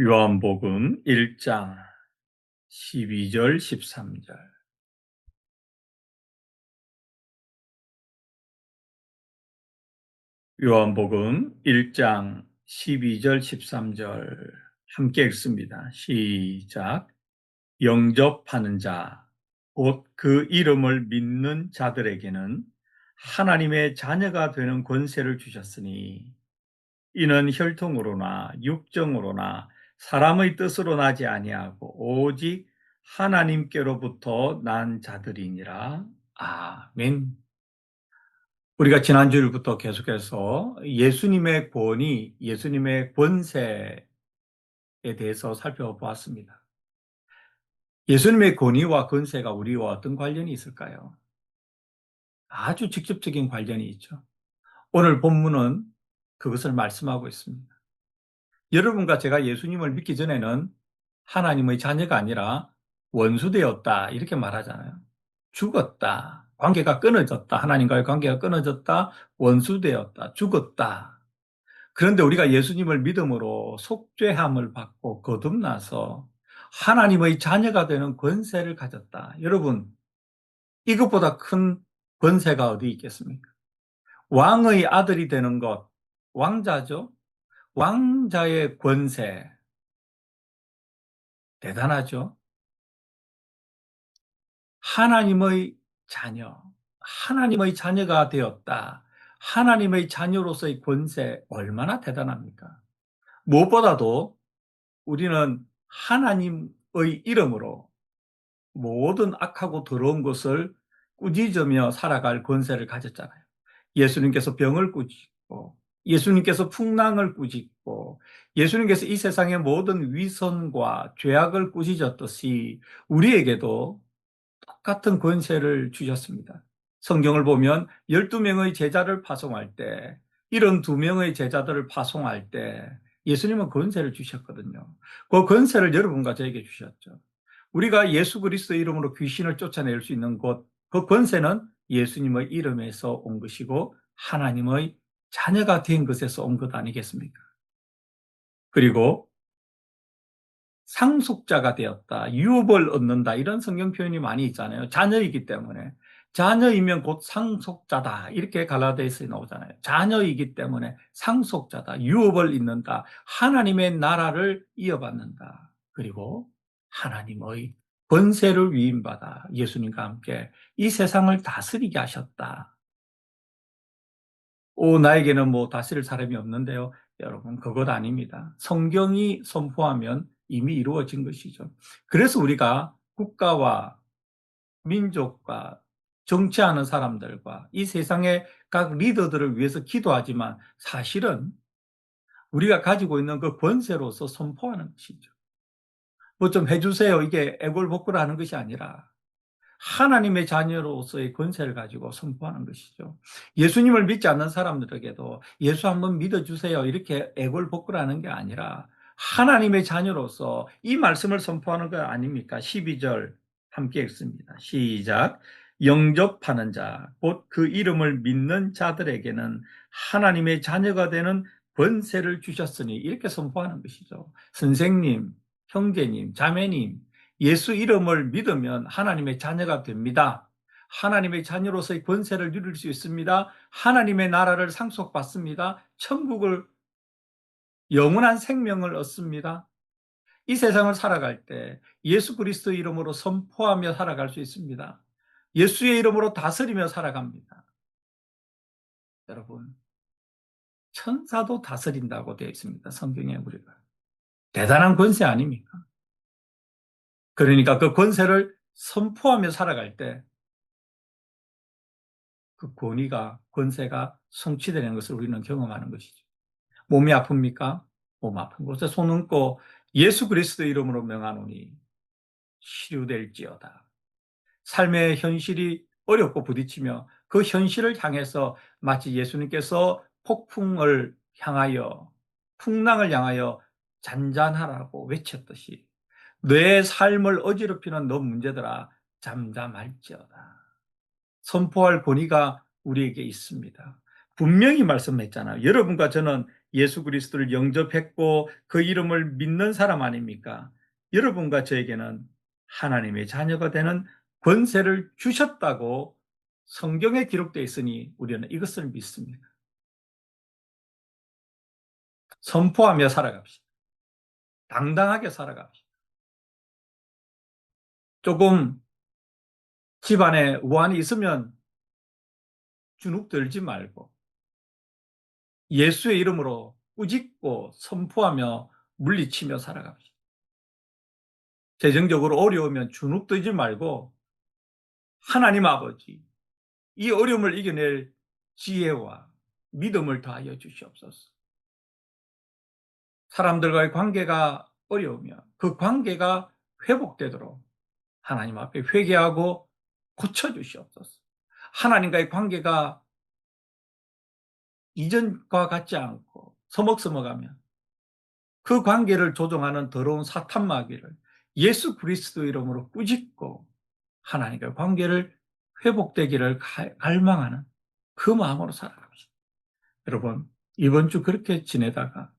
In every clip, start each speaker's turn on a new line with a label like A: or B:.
A: 요한복음 1장 12절 13절 요한복음 1장 12절 13절 함께 읽습니다. 시작 영접하는 자 곧 그 이름을 믿는 자들에게는 하나님의 자녀가 되는 권세를 주셨으니 이는 혈통으로나 육정으로나 사람의 뜻으로 나지 아니하고 오직 하나님께로부터 난 자들이니라. 아멘. 우리가 지난주일부터 계속해서 예수님의 권위, 예수님의 권세에 대해서 살펴보았습니다. 예수님의 권위와 권세가 우리와 어떤 관련이 있을까요? 아주 직접적인 관련이 있죠. 오늘 본문은 그것을 말씀하고 있습니다. 여러분과 제가 예수님을 믿기 전에는 하나님의 자녀가 아니라 원수되었다 이렇게 말하잖아요. 죽었다. 관계가 끊어졌다. 하나님과의 관계가 끊어졌다. 원수되었다. 죽었다. 그런데 우리가 예수님을 믿음으로 속죄함을 받고 거듭나서 하나님의 자녀가 되는 권세를 가졌다. 여러분, 이것보다 큰 권세가 어디 있겠습니까? 왕의 아들이 되는 것, 왕자죠? 왕자의 권세. 대단하죠? 하나님의 자녀, 하나님의 자녀가 되었다. 하나님의 자녀로서의 권세 얼마나 대단합니까? 무엇보다도 우리는 하나님의 이름으로 모든 악하고 더러운 것을 꾸짖으며 살아갈 권세를 가졌잖아요. 예수님께서 병을 꾸짖고 예수님께서 풍랑을 꾸짖고 예수님께서 이 세상의 모든 위선과 죄악을 꾸짖었듯이 우리에게도 똑같은 권세를 주셨습니다. 성경을 보면 12명의 제자를 파송할 때, 72명의 제자들을 파송할 때 예수님은 권세를 주셨거든요. 그 권세를 여러분과 저에게 주셨죠. 우리가 예수 그리스도 이름으로 귀신을 쫓아낼 수 있는 곳, 그 권세는 예수님의 이름에서 온 것이고 하나님의 자녀가 된 것에서 온 것 아니겠습니까? 그리고 상속자가 되었다, 유업을 얻는다 이런 성경 표현이 많이 있잖아요. 자녀이기 때문에 자녀이면 곧 상속자다 이렇게 갈라디아서에 나오잖아요. 자녀이기 때문에 상속자다, 유업을 잇는다, 하나님의 나라를 이어받는다. 그리고 하나님의 권세를 위임받아 예수님과 함께 이 세상을 다스리게 하셨다. 오, 나에게는 뭐 다스릴 사람이 없는데요. 여러분, 그것 아닙니다. 성경이 선포하면 이미 이루어진 것이죠. 그래서 우리가 국가와 민족과 정치하는 사람들과 이 세상의 각 리더들을 위해서 기도하지만 사실은 우리가 가지고 있는 그 권세로서 선포하는 것이죠. 뭐 좀 해주세요. 이게 애골복구를 하는 것이 아니라 하나님의 자녀로서의 권세를 가지고 선포하는 것이죠. 예수님을 믿지 않는 사람들에게도 예수 한번 믿어주세요. 이렇게 애골복구를 하는 게 아니라 하나님의 자녀로서 이 말씀을 선포하는 거 아닙니까? 12절 함께 읽습니다. 시작. 영접하는 자, 곧 그 이름을 믿는 자들에게는 하나님의 자녀가 되는 권세를 주셨으니 이렇게 선포하는 것이죠. 선생님, 형제님, 자매님, 예수 이름을 믿으면 하나님의 자녀가 됩니다. 하나님의 자녀로서의 권세를 누릴 수 있습니다. 하나님의 나라를 상속받습니다. 천국을 영원한 생명을 얻습니다. 이 세상을 살아갈 때 예수 그리스도 이름으로 선포하며 살아갈 수 있습니다. 예수의 이름으로 다스리며 살아갑니다. 여러분, 천사도 다스린다고 되어 있습니다. 성경에 우리가. 대단한 권세 아닙니까? 그러니까 그 권세를 선포하며 살아갈 때 그 권위가, 권세가 성취되는 것을 우리는 경험하는 것이죠. 몸이 아픕니까? 몸 아픈 곳에 손 얹고 예수 그리스도 이름으로 명하노니 치료될지어다. 삶의 현실이 어렵고 부딪히며 그 현실을 향해서 마치 예수님께서 폭풍을 향하여 풍랑을 향하여 잔잔하라고 외쳤듯이 내 삶을 어지럽히는 너 문제들아 잠잠할지어다. 선포할 권위가 우리에게 있습니다. 분명히 말씀했잖아요. 여러분과 저는 예수 그리스도를 영접했고 그 이름을 믿는 사람 아닙니까? 여러분과 저에게는 하나님의 자녀가 되는 권세를 주셨다고 성경에 기록되어 있으니 우리는 이것을 믿습니다. 선포하며 살아갑시다. 당당하게 살아갑시다. 조금 집안에 우환이 있으면 주눅 들지 말고 예수의 이름으로 꾸짖고 선포하며 물리치며 살아갑시다. 재정적으로 어려우면 주눅 들지 말고 하나님 아버지 이 어려움을 이겨낼 지혜와 믿음을 더하여 주시옵소서. 사람들과의 관계가 어려우면 그 관계가 회복되도록 하나님 앞에 회개하고 고쳐주시옵소서. 하나님과의 관계가 이전과 같지 않고 서먹서먹하면 그 관계를 조종하는 더러운 사탄 마귀를 예수 그리스도 이름으로 꾸짖고 하나님과 관계를 회복되기를 갈망하는 그 마음으로 살아갑시다. 여러분, 이번 주 그렇게 지내다가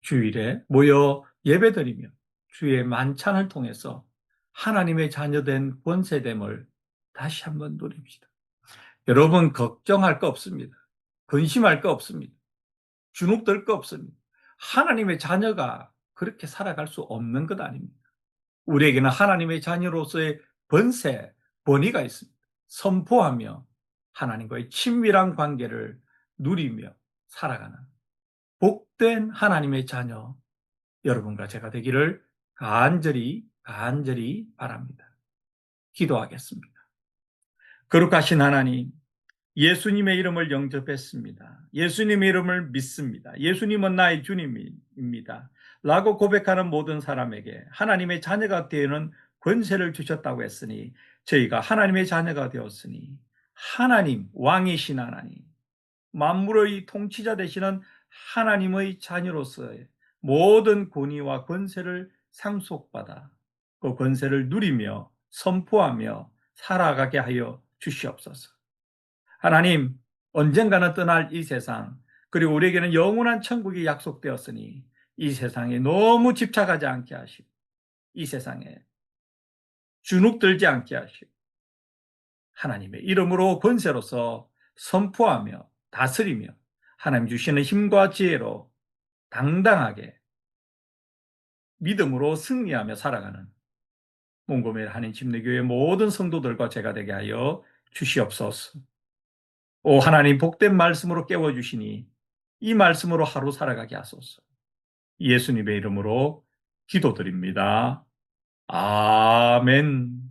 A: 주일에 모여 예배드리며 주의 만찬을 통해서 하나님의 자녀된 권세됨을 다시 한번 누립시다. 여러분 걱정할 거 없습니다. 근심할 거 없습니다. 주눅들 거 없습니다. 하나님의 자녀가 그렇게 살아갈 수 없는 것 아닙니다. 우리에게는 하나님의 자녀로서의 번세, 번의가 있습니다. 선포하며 하나님과의 친밀한 관계를 누리며 살아가는 복된 하나님의 자녀 여러분과 제가 되기를 간절히 간절히 바랍니다. 기도하겠습니다. 거룩하신 하나님, 예수님의 이름을 영접했습니다. 예수님의 이름을 믿습니다. 예수님은 나의 주님입니다. 라고 고백하는 모든 사람에게 하나님의 자녀가 되는 권세를 주셨다고 했으니 저희가 하나님의 자녀가 되었으니 하나님, 왕이신 하나님, 만물의 통치자 되시는 하나님의 자녀로서의 모든 권위와 권세를 상속받아 그 권세를 누리며 선포하며 살아가게 하여 주시옵소서. 하나님, 언젠가는 떠날 이 세상, 그리고 우리에게는 영원한 천국이 약속되었으니 이 세상에 너무 집착하지 않게 하시고, 이 세상에 주눅들지 않게 하시고, 하나님의 이름으로 권세로서 선포하며 다스리며 하나님 주시는 힘과 지혜로 당당하게 믿음으로 승리하며 살아가는 몽고메 한인 침례교회 모든 성도들과 제가 되게 하여 주시옵소서. 오 하나님 복된 말씀으로 깨워 주시니 이 말씀으로 하루 살아가게 하소서. 예수님의 이름으로 기도드립니다. 아멘.